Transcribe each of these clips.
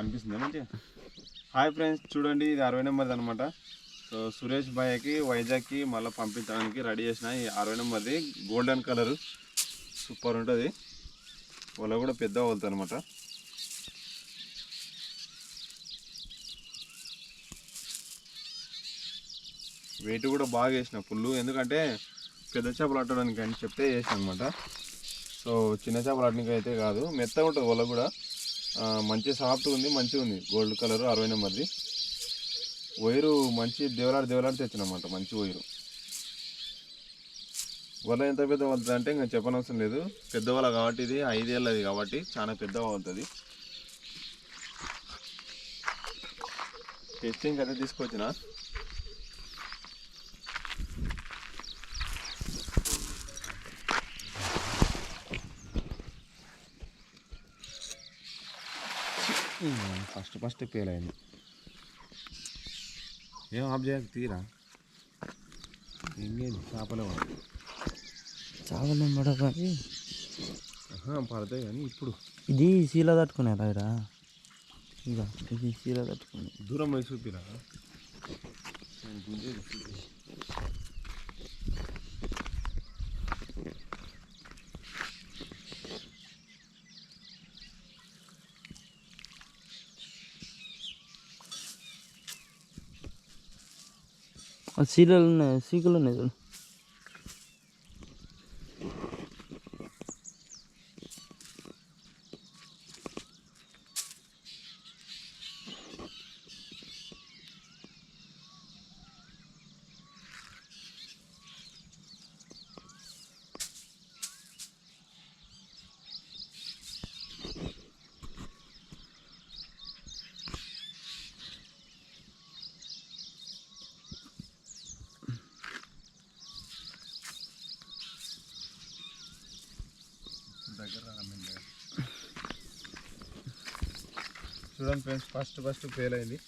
కనిపిస్తుందా. మంచిగా hi friends చూడండి ఇది అరవై నెంబర్ది అనమాట సో సురేష్ భయ్యకి వైజాగ్కి మళ్ళీ పంపించడానికి రెడీ చేసిన ఈ అరవై నెంబర్ది గోల్డెన్ కలర్. సూపర్ ఉంటుంది. వల కూడా పెద్ద వలుతుంది అనమాట వెయిట్ కూడా బాగా వేసిన ఫుల్లు. ఎందుకంటే పెద్ద చేపలు అట్టడానికి అని చెప్తే వేసిన అనమాట సో చిన్న చేపలు అట్టడానికి అయితే కాదు మెత్తగా ఉంటుంది వల కూడా. మంచి సాఫ్ట్గా ఉంది మంచిగా ఉంది. గోల్డ్ కలర్ అరవై నెంబర్ది. వైరు మంచి దేవలాడి దేవలాడి తెచ్చినమాట మంచి వైరు. వల్ల ఎంత పెద్ద అవుతుంది అంటే ఇంకా చెప్పనవసరం లేదు. పెద్దవాళ్ళ కాబట్టి ఇది ఐదేళ్ళది కాబట్టి చాలా పెద్ద అవుతుంది టెస్టింగ్ అయితే తీసుకొచ్చిన. ఫస్ట్ ఫస్ట్ ఫెయిల్ అయింది ఏం ఆఫ్ చేయక తీరా ఇంకేంది చేపలే మడగాలి ఆహా, పడతాయి కానీ ఇప్పుడు ఇది శీల తట్టుకునేరా ఇరా ఇక ఇది శీల తట్టుకునే దూరం పోయి చూపిరా સિરલ ને સિકલ ને చూడండి ఫ్రెండ్స్. ఫస్ట్ ఫస్ట్ ఫెయిల్ అయింది.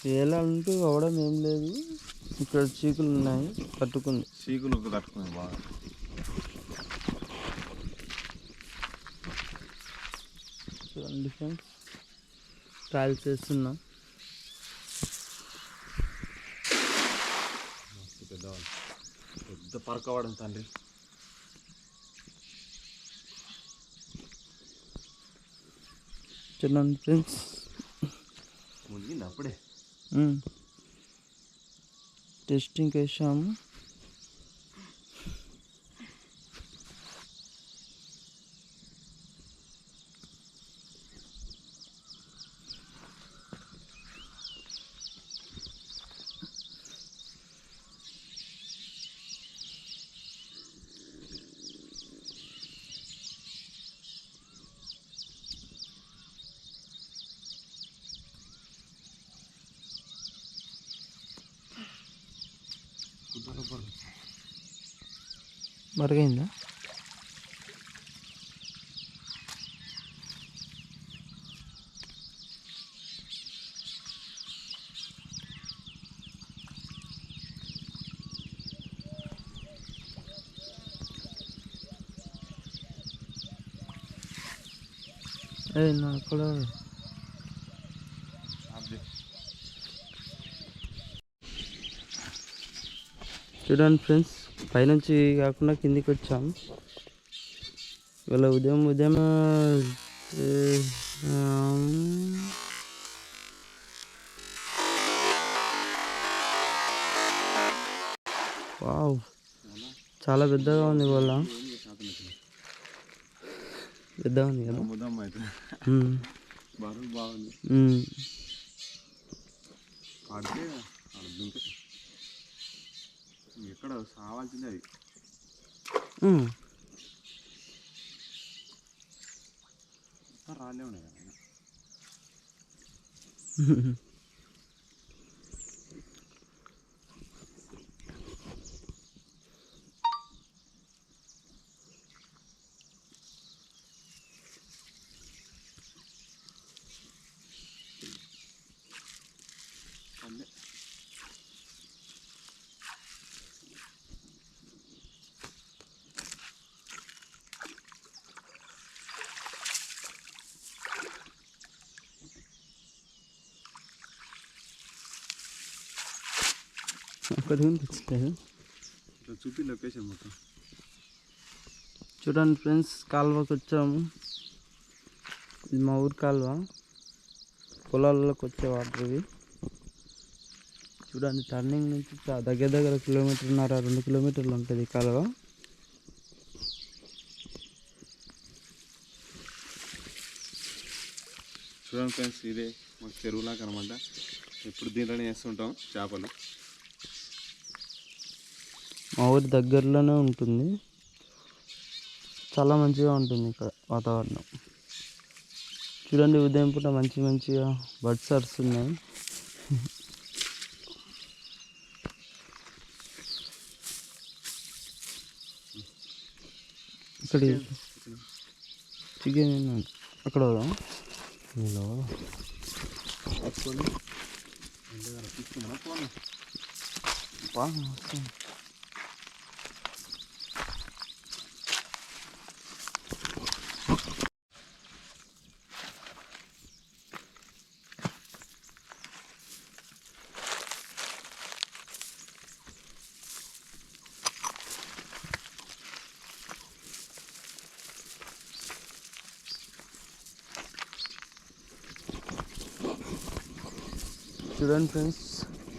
శీలంటూ అవడం ఏం లేదు. ఇక్కడ చీకులు ఉన్నాయి పట్టుకుంది సీకులు తట్టుకున్నాయి బాగా. చూడండి ఫ్రెండ్స్. ట్రయల్స్ చేస్తున్నాం. పెద్ద పరకవాడం తండ్రి. చూడండి ఫ్రెండ్స్ మునిగింది అప్పుడే. టెస్టింగ్ వేసాము మరుగైందా? ఏ నా కూడా. చూడండి ఫ్రెండ్స్. పైనుంచి కాకుండా కిందికి వచ్చాము ఇవాళ ఉదయం ఉదయం వావ్ చాలా పెద్దగా ఉంది ఇవాళ. పెద్దగా ఉంది కదా? ఎక్కడ సావాల్సింది అది ఉమ్. మొత్తం రాళ్ళే ఉన్నాయి అక్కడ కనిపించలేదు చూపి లొకేషన్ మొత్తం. చూడండి ఫ్రెండ్స్ కాలువకి వచ్చాము. ఇది మా ఊరు కాలువ. పొలాల్లోకి వచ్చే వాటర్ ఇవి చూడండి టర్నింగ్ నుంచి దగ్గర దగ్గర కిలోమీటర్న్నర రెండు కిలోమీటర్లు ఉంటుంది ఈ కాలువ. చూడండి ఫ్రెండ్స్ ఇదే మాకు చెరువులాగా అనమాట ఎప్పుడు దీంట్లోనే వేస్తుంటాం చేపలు. మా ఊరి దగ్గరలోనే ఉంటుంది. చాలా మంచిగా ఉంటుంది ఇక్కడ వాతావరణం. చూడండి ఉదయం పూట మంచి మంచిగా బర్డ్స్ అరుస్తున్నాయి. ఇక్కడ చికెన్ అక్కడ తీసుకున్నా చూడండి ఫ్రెండ్స్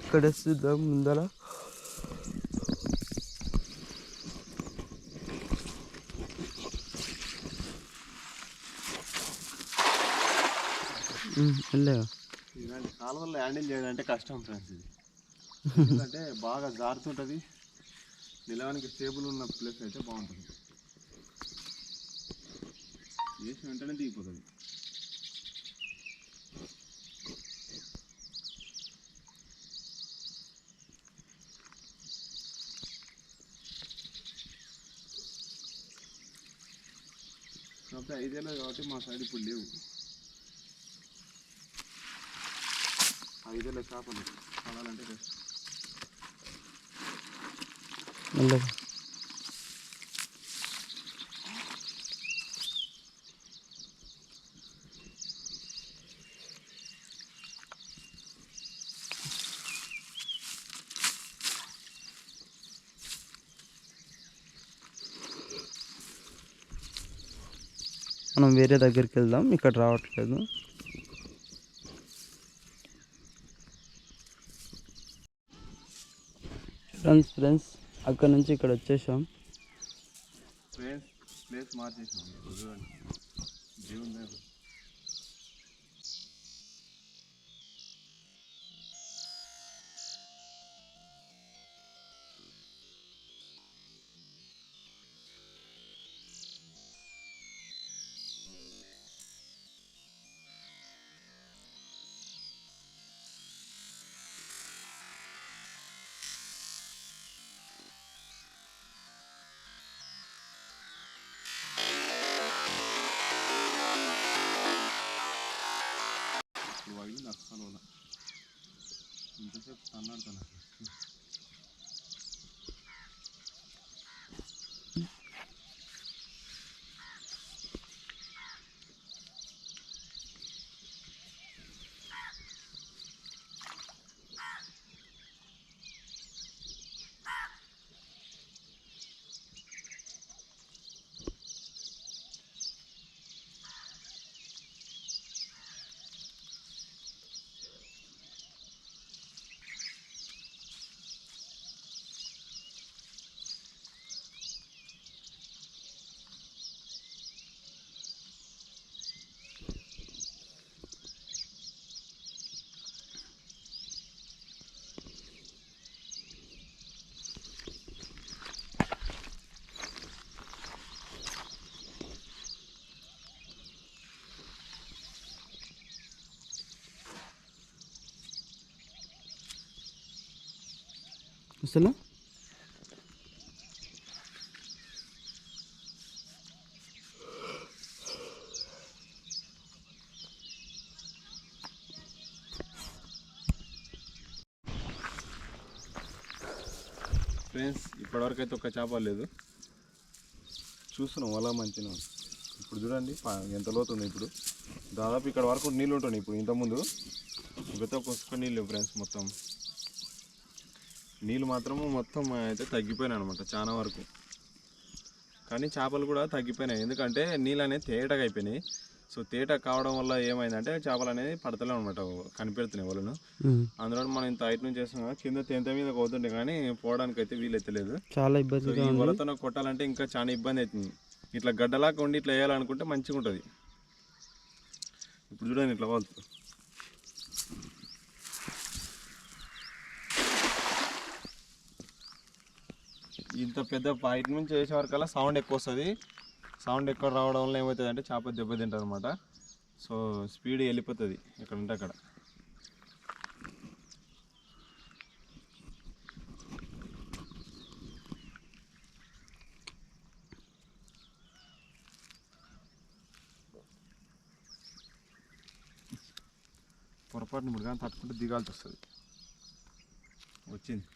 ఇక్కడ చూద్దాం ముందర. ఇలాంటి కాలువల్లో హ్యాండిల్ చేయడం అంటే కష్టం ఫ్రెండ్స్ ఇది. ఎందుకంటే బాగా జారుతుంటుంది. నిలవానికి స్టేబుల్ ఉన్న ప్లేస్ అయితే బాగుంటుంది. వేసిన వెంటనే దిగిపోతుంది. అయితే ఐదేళ్ళు కాబట్టి మా సైడ్ ఇప్పుడు లేవు. ఐదేళ్ళ చేపలు. పడాలంటే మనం వేరే దగ్గరికి వెళ్దాం. ఇక్కడ రావట్లేదు. ఫ్రెండ్స్ ఫ్రెండ్స్ అక్కడ నుంచి ఇక్కడ వచ్చేసాం. ప్లేస్ మార్చేసాం. से ताना ताना అసలు ఫ్రెండ్స్ ఇప్పటివరకు అయితే ఒక చేప లేదు. చూస్తున్నాం అలా మంచిగా ఇప్పుడు చూడండి ఎంత లోతుంది ఇప్పుడు. దాదాపు ఇక్కడ వరకు నీళ్ళు ఉంటుంది ఇప్పుడు ఇంతకుముందు. మిగతా కొసుక నీళ్ళు ఫ్రెండ్స్ మొత్తం. నీళ్ళు మాత్రము మొత్తం అయితే తగ్గిపోయినాయి అనమాట చాలా వరకు. కానీ చేపలు కూడా తగ్గిపోయినాయి. ఎందుకంటే నీళ్ళు అనేది తేటగా అయిపోయినాయి. సో తేట కావడం వల్ల ఏమైందంటే చేపలు అనేది పడతలే అనమాట కనిపెడుతున్నాయి వాళ్ళను. అందులో మనం ఇంత హైట్ నుంచి చేస్తాం కదా కింద తెంత మీద పోతుండే కానీ పోవడానికి అయితే వీలు ఎత్తలేదు చాలా సో ఇబ్బందిగా ఈ ఉంది. వలతో కొట్టాలంటే ఇంకా చాలా ఇబ్బంది అవుతుంది. ఇట్లా గడ్డలాగా ఉండి ఇట్లా వేయాలనుకుంటే మంచిగా ఉంటుంది ఇప్పుడు చూడండి ఇట్లా వాళ్ళు ఇంత పెద్ద పాయింట్ నుంచి వేసే వరకల్లా సౌండ్ ఎక్కువ వస్తుంది సౌండ్ ఎక్కువ రావడం వల్ల ఏమవుతుంది అంటే చేప దెబ్బతింటుంది అనమాట సో స్పీడ్ వెళ్ళిపోతుంది ఎక్కడ ఉంటే అక్కడ. పొరపాటును ముడిగా తట్టుకుంటే దిగాల్సి వస్తుంది వచ్చింది.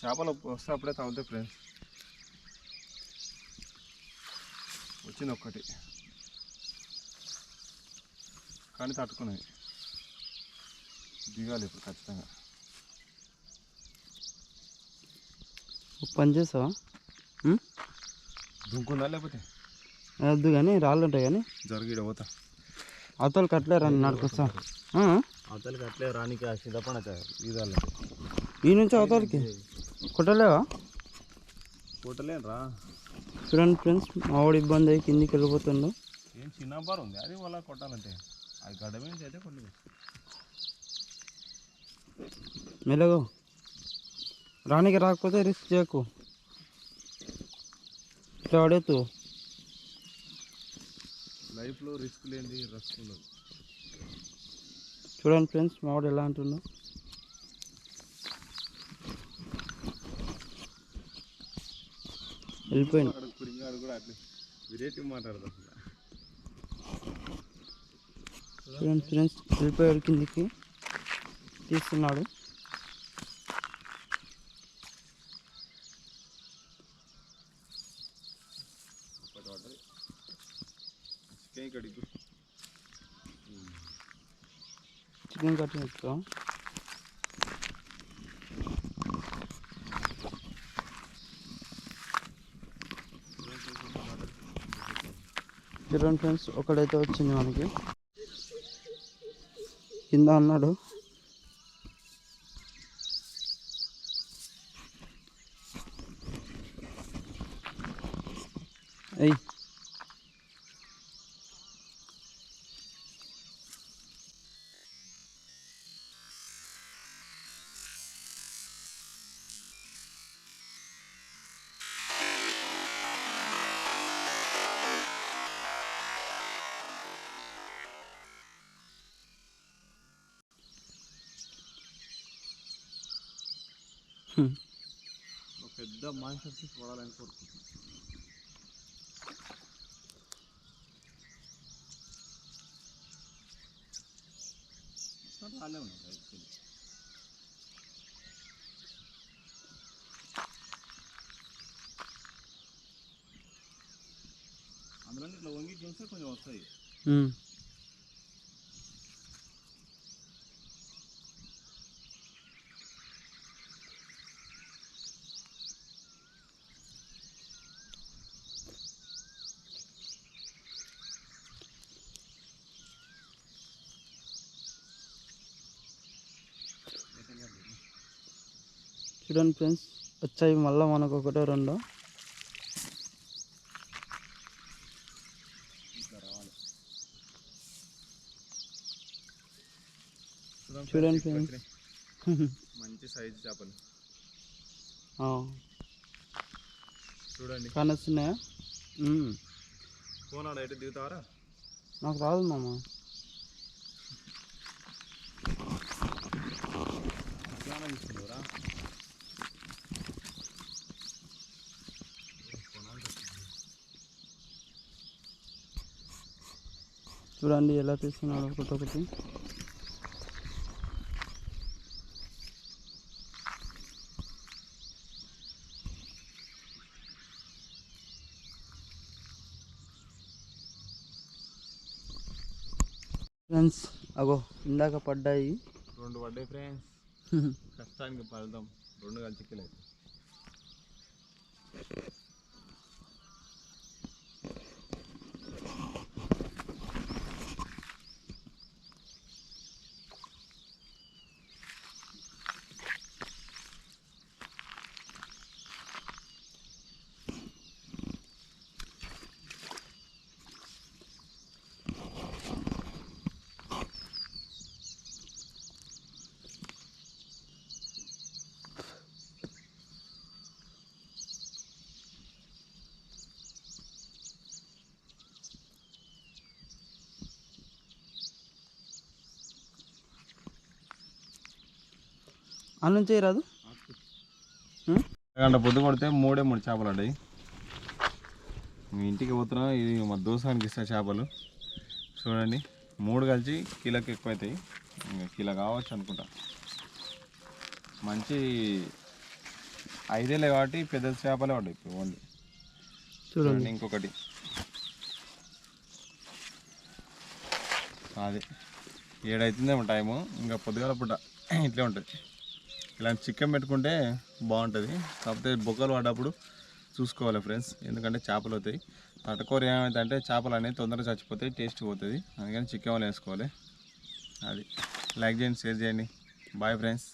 చేపలు వస్తే అప్పుడే తగులుతాయి ఫ్రెండ్స్ వచ్చింది ఒక్కటి కానీ తట్టుకున్నది దిగాలి ఇప్పుడు ఖచ్చితంగా. పని చేస్తావా? ఉమ్? దుంకుందా లేకపోతే? వద్దు కానీ రాళ్ళు ఉంటాయి కానీ జరిగిడ పోతా. అవతల కట్టలే రండి నడుకొస్తా. ఆ? అవతలకి అట్లే రానికి సిద్ధపడ ఈ నుంచి అవతలకి? కొట్టలేవా? కొట్టలేను రా చూడండి ఫ్రెండ్స్ మావాడు ఇబ్బంది అయ్యి కిందికి వెళ్ళిపోతుండు. ఏం చిన్న బార్ ఉంది? అది వాళ్ళ కొట్టాలంటే. అది గడ్డ మీద అయితే కొట్టలేదు. మెల్లగో. రానికి రాకపోతే రిస్క్ చేయకు. ఇట్లా పడేత్తు లైఫ్లో రిస్క్ లేనిది రిస్క్ ఉండదు. చూడండి ఫ్రెండ్స్ మావాడు ఎలా అంటుండో. వెళ్ళిపోయింది చూడండి ఫ్రెండ్స్ వెళ్ళిపోయాడు కిందికి. తీస్తున్నాడు. చికెన్ ఇక్కడికి చికెన్ చూడండి ఫ్రెండ్స్ ఒకడైతే వచ్చింది మనకి. కింద అన్నాడు. అయ్యి పెద్ద మాన్సర్ ఫిష్ పడాలని కోరుకుంటున్నాను. రాలే ఉన్నాయి యాక్చువల్లీ అందులో ఇట్లా వంగి చూస్తే కొంచెం వస్తాయి. చూడండి ఫ్రెండ్స్ వచ్చాయి మళ్ళీ మనకు ఒకటో రెండో. చూడండి ఫ్రెండ్స్. మంచి సైజు చేపలు. చూడండి. కానొస్తున్నాయా? ఆడ అయితే దిగుతావరా? నాకు రాదు మామ. చూడండి ఎలా తీస్తున్నాడు ఒకటొకటి ఫ్రెండ్స్ అగో ఇందాక పడ్డాయి. రెండు పడ్డాయి ఫ్రెండ్స్. కష్టానికి ఫలితం. రెండు కలిసి కిలో ఆ నుంచి రాదు గంట పొద్దు కొడితే మూడే మూడు చేపలు పడ్డాయి. మీ ఇంటికి పోతున్నా ఇది మా దోసానికి ఇస్తా చేపలు. చూడండి మూడు కలిసి కిలోకి ఎక్కువ అవుతాయి ఇంకా కిలో కావచ్చు అనుకుంటా. మంచి ఐదేలే కాబట్టి పెద్ద చేపలే పడ్డాయి ఇప్పుడు ఓన్లీ. చూడండి. ఇంకొకటి. అది. ఏడైతుందేమో టైము. ఇంకా పొద్దుగాల పూట ఇట్లే ఉంటుంది ఇలాంటి చికెన్ పెట్టుకుంటే బాగుంటుంది. కాకపోతే బొక్కలు పడ్డప్పుడు చూసుకోవాలి ఫ్రెండ్స్ ఎందుకంటే చేపలు అవుతాయి. తటకూర అంటే చేపలు అనేవి తొందరగా చచ్చిపోతాయి టేస్ట్ పోతుంది. అందుకని చికెన్ వాళ్ళు వేసుకోవాలి. అది. లైక్ చేయండి షేర్ చేయండి. Bye friends